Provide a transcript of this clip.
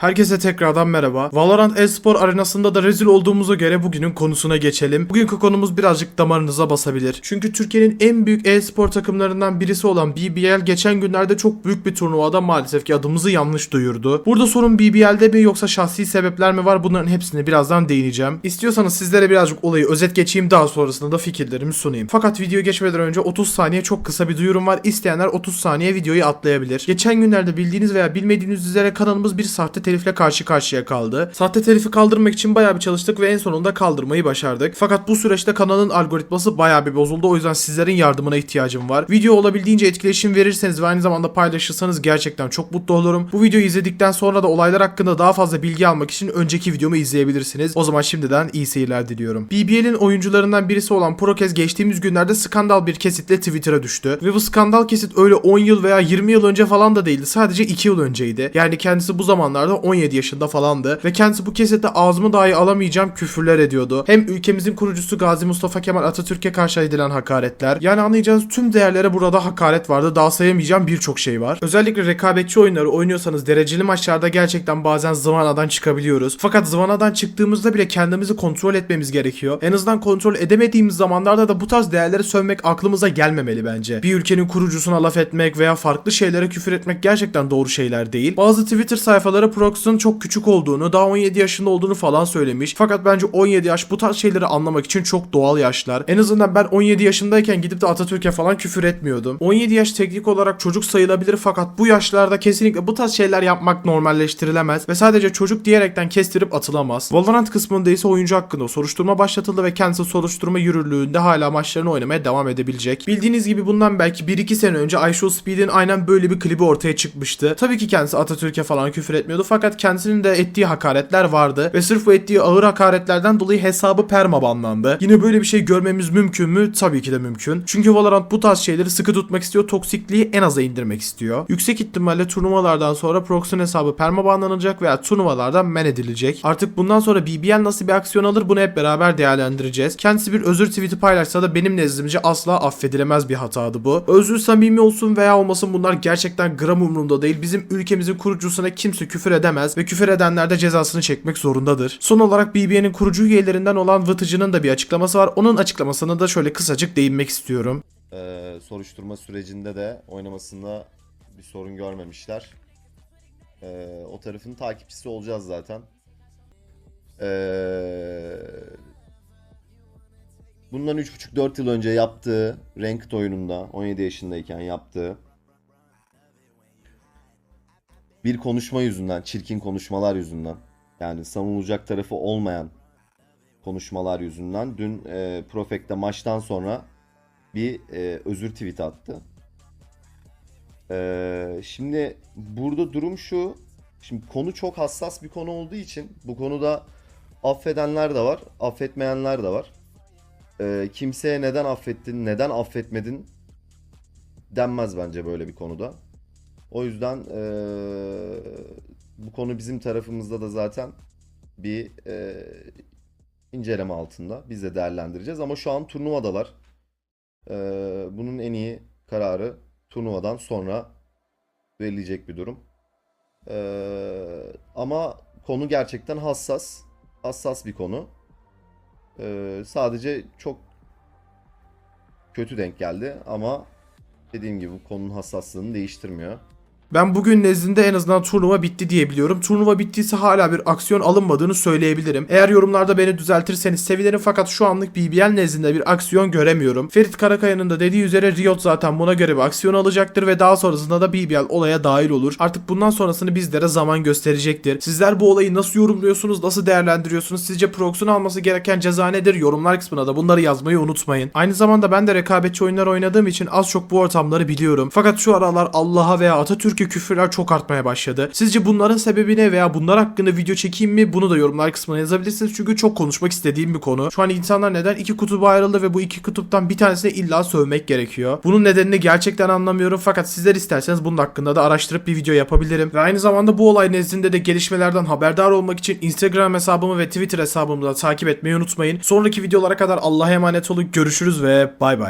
Herkese tekrardan merhaba. Valorant e-spor arenasında da rezil olduğumuza göre bugünün konusuna geçelim. Bugünkü konumuz birazcık damarınıza basabilir. Çünkü Türkiye'nin en büyük e-spor takımlarından birisi olan BBL geçen günlerde çok büyük bir turnuvada maalesef ki adımızı yanlış duyurdu. Burada sorun BBL'de mi yoksa şahsi sebepler mi var bunların hepsine birazdan değineceğim. İstiyorsanız sizlere birazcık olayı özet geçeyim daha sonrasında da fikirlerimi sunayım. Fakat video geçmeden önce 30 saniye çok kısa bir duyurum var. İsteyenler 30 saniye videoyu atlayabilir. Geçen günlerde bildiğiniz veya bilmediğiniz üzere kanalımız bir sahte telifle karşı karşıya kaldı. Sahte telifi kaldırmak için bayağı bir çalıştık ve en sonunda kaldırmayı başardık. Fakat bu süreçte kanalın algoritması bayağı bir bozuldu. O yüzden sizlerin yardımına ihtiyacım var. Video olabildiğince etkileşim verirseniz ve aynı zamanda paylaşırsanız gerçekten çok mutlu olurum. Bu videoyu izledikten sonra da olaylar hakkında daha fazla bilgi almak için önceki videomu izleyebilirsiniz. O zaman şimdiden iyi seyirler diliyorum. BBL'in oyuncularından birisi olan Prokez geçtiğimiz günlerde skandal bir kesitle Twitter'a düştü. Ve bu skandal kesit öyle 10 yıl veya 20 yıl önce falan da değildi. Sadece 2 yıl önceydi. Yani kendisi bu zamanlarda 17 yaşında falandı. Ve kendisi bu kesitte ağzımı dahi alamayacağım küfürler ediyordu. Hem ülkemizin kurucusu Gazi Mustafa Kemal Atatürk'e karşı edilen hakaretler. Yani anlayacağınız tüm değerlere burada hakaret vardı. Daha sayamayacağım birçok şey var. Özellikle rekabetçi oyunları oynuyorsanız dereceli maçlarda gerçekten bazen zıvanadan çıkabiliyoruz. Fakat zıvanadan çıktığımızda bile kendimizi kontrol etmemiz gerekiyor. En azından kontrol edemediğimiz zamanlarda da bu tarz değerleri sövmek aklımıza gelmemeli bence. Bir ülkenin kurucusuna laf etmek veya farklı şeylere küfür etmek gerçekten doğru şeyler değil. Bazı Twitter sayfaları Prox'un çok küçük olduğunu, daha 17 yaşında olduğunu falan söylemiş. Fakat bence 17 yaş bu tarz şeyleri anlamak için çok doğal yaşlar. En azından ben 17 yaşındayken gidip de Atatürk'e falan küfür etmiyordum. 17 yaş teknik olarak çocuk sayılabilir fakat bu yaşlarda kesinlikle bu tarz şeyler yapmak normalleştirilemez ve sadece çocuk diyerekten kestirip atılamaz. Valorant kısmında ise oyuncu hakkında soruşturma başlatıldı ve kendisi soruşturma yürürlüğünde hala maçlarını oynamaya devam edebilecek. Bildiğiniz gibi bundan belki 1-2 sene önce I Speed'in aynen böyle bir klibi ortaya çıkmıştı. Tabii ki kendisi Atatürk'e falan küfür etmiyordu fakat kendisinin de ettiği hakaretler vardı ve sırf bu ettiği ağır hakaretlerden dolayı hesabı perma banlandı. Yine böyle bir şey görmemiz mümkün mü? Tabii ki de mümkün. Çünkü Valorant bu tarz şeyleri sıkı tutmak istiyor, toksikliği en aza indirmek istiyor. Yüksek ihtimalle turnuvalardan sonra Prox'un hesabı perma banlanacak veya turnuvalardan men edilecek. Artık bundan sonra BBL nasıl bir aksiyon alır bunu hep beraber değerlendireceğiz. Kendisi bir özür tweet'i paylaşsa da benim nezdimce asla affedilemez bir hatadı bu. Özür samimi olsun veya olmasın bunlar gerçekten gram umurumda değil. Bizim ülkemizin kurucusuna kimse küfür edemez ve küfür edenler de cezasını çekmek zorundadır. Son olarak BBN'in kurucu üyelerinden olan Vıtıcı'nın da bir açıklaması var. Onun açıklamasına da şöyle kısacık değinmek istiyorum. Ee, soruşturma sürecinde de oynamasında bir sorun görmemişler. Ee, o tarafın takipçisi olacağız zaten. Ee, bundan 3,5-4 yıl önce yaptığı Ranked oyununda 17 yaşındayken yaptığı bir konuşma yüzünden, çirkin konuşmalar yüzünden yani savunulacak tarafı olmayan konuşmalar yüzünden dün e, Profek'te maçtan sonra bir e, özür tweet attı. E, şimdi burada durum şu. Şimdi konu çok hassas bir konu olduğu için bu konuda affedenler de var, affetmeyenler de var. E, kimseye neden affettin, neden affetmedin denmez bence böyle bir konuda. O yüzden e, bu konu bizim tarafımızda da zaten bir e, inceleme altında. Biz de değerlendireceğiz ama şu an turnuvadalar. Ee, bunun en iyi kararı turnuvadan sonra verilecek bir durum. Ee, ama konu gerçekten hassas. Hassas bir konu. Ee, sadece çok kötü denk geldi ama dediğim gibi bu konunun hassaslığını değiştirmiyor. Ben bugün nezdinde en azından turnuva bitti diyebiliyorum. Turnuva bittiyse hala bir aksiyon alınmadığını söyleyebilirim. Eğer yorumlarda beni düzeltirseniz sevinirim fakat şu anlık BBL nezdinde bir aksiyon göremiyorum. Ferit Karakaya'nın da dediği üzere Riot zaten buna göre bir aksiyon alacaktır ve daha sonrasında da BBL olaya dahil olur. Artık bundan sonrasını bizlere zaman gösterecektir. Sizler bu olayı nasıl yorumluyorsunuz, nasıl değerlendiriyorsunuz? Sizce Prox'un alması gereken ceza nedir? Yorumlar kısmına da bunları yazmayı unutmayın. Aynı zamanda ben de rekabetçi oyunlar oynadığım için az çok bu ortamları biliyorum. Fakat şu aralar Allah'a veya Atatürk'e küfürler çok artmaya başladı. Sizce bunların sebebi ne veya bunlar hakkında video çekeyim mi? Bunu da yorumlar kısmına yazabilirsiniz çünkü çok konuşmak istediğim bir konu. Şu an insanlar neden iki kutuba ayrıldı ve bu iki kutuptan bir tanesine illa sövmek gerekiyor? Bunun nedenini gerçekten anlamıyorum fakat sizler isterseniz bunun hakkında da araştırıp bir video yapabilirim. Ve aynı zamanda bu olay nezdinde de gelişmelerden haberdar olmak için Instagram hesabımı ve Twitter hesabımı da takip etmeyi unutmayın. Sonraki videolara kadar Allah'a emanet olun. Görüşürüz ve bay bay.